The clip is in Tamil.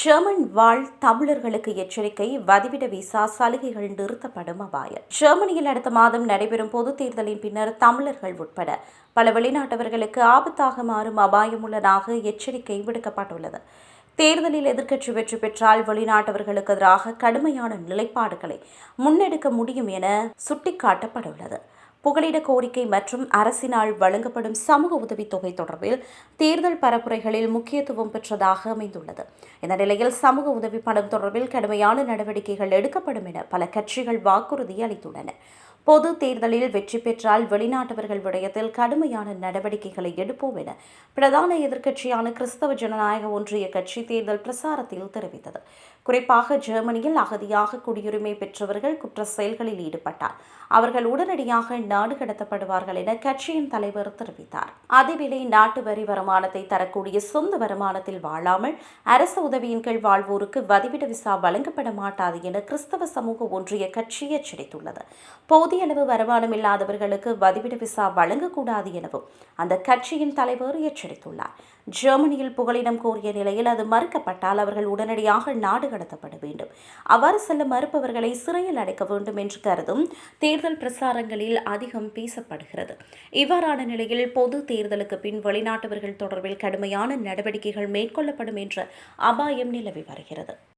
ஜெர்மன் வாழ் தமிழர்களுக்கு எச்சரிக்கை வதிவிட விசா சலுகைகள் நிறுத்தப்படும் அபாயம். ஜெர்மனியில் அடுத்த மாதம் நடைபெறும் பொதுத் தேர்தலின் பின்னர் தமிழர்கள் உட்பட பல வெளிநாட்டவர்களுக்கு ஆபத்தாக மாறும் அபாயம் உள்ளதாக எச்சரிக்கை விடுக்கப்பட்டுள்ளது. தேர்தலில் எதிர்க்கட்சி வெற்றி பெற்றால் வெளிநாட்டவர்களுக்கு எதிராக கடுமையான நிலைப்பாடுகளை முன்னெடுக்க முடியும் என சுட்டிக்காட்டப்பட்டுள்ளது. புகலிட கோரிக்கை மற்றும் அரசினால் வழங்கப்படும் சமூக உதவித்தொகை தொடர்பில் தேர்தல் பரப்புரைகளில் முக்கியத்துவம் பெற்றதாக அமைந்துள்ளது. இந்த நிலையில் சமூக உதவி பணம் தொடர்பில் கடுமையான நடவடிக்கைகள் எடுக்கப்படும் என பல கட்சிகள் வாக்குறுதி அளித்துள்ளன. பொது தேர்தலில் வெற்றி பெற்றால் வெளிநாட்டவர்கள் விடயத்தில் கடுமையான நடவடிக்கைகளை எடுப்போம் என பிரதான எதிர்க்கட்சியான கிறிஸ்தவ ஜனநாயக ஒன்றிய கட்சி தேர்தல் பிரசாரத்தில் தெரிவித்தது. குறிப்பாக ஜெர்மனியில் அகதியாக குடியுரிமை பெற்றவர்கள் குற்ற செயல்களில் ஈடுபட்டார். அவர்கள் உடனடியாக நாடு கடத்தப்படுவார்கள் என கட்சியின் தலைவர் தெரிவித்தார். அதேவேளை நாட்டு வரி வருமானத்தை தரக்கூடிய சொந்த வருமானத்தில் வாழாமல் அரசு உதவியின் கீழ் வாழ்வோருக்கு வதிவிட விசா வழங்கப்பட மாட்டாது என கிறிஸ்தவ சமூக ஒன்றிய கட்சி எச்சரித்துள்ளது. போதிய அளவு வருமானம் இல்லாதவர்களுக்கு வதிவிட விசா வழங்கக்கூடாது எனவும் அந்த கட்சியின் தலைவர் எச்சரித்துள்ளார். ஜெர்மனியில் புகலிடம் கோரிய நிலையில் அது மறுக்கப்பட்டால் அவர்கள் உடனடியாக நாடு கடத்தப்பட வேண்டும். அவ்வாறு செல்ல மறுப்பவர்களை சிறையில் அடைக்க வேண்டும் என்று கருதும் தேர்தல் பிரசாரங்களில் அதிகம் பேசப்படுகிறது. இவ்வாறான நிலையில் பொது தேர்தலுக்கு பின் வெளிநாட்டவர்கள் தொடர்பில் கடுமையான நடவடிக்கைகள் மேற்கொள்ளப்படும் என்ற அபாயம் நிலவி வருகிறது.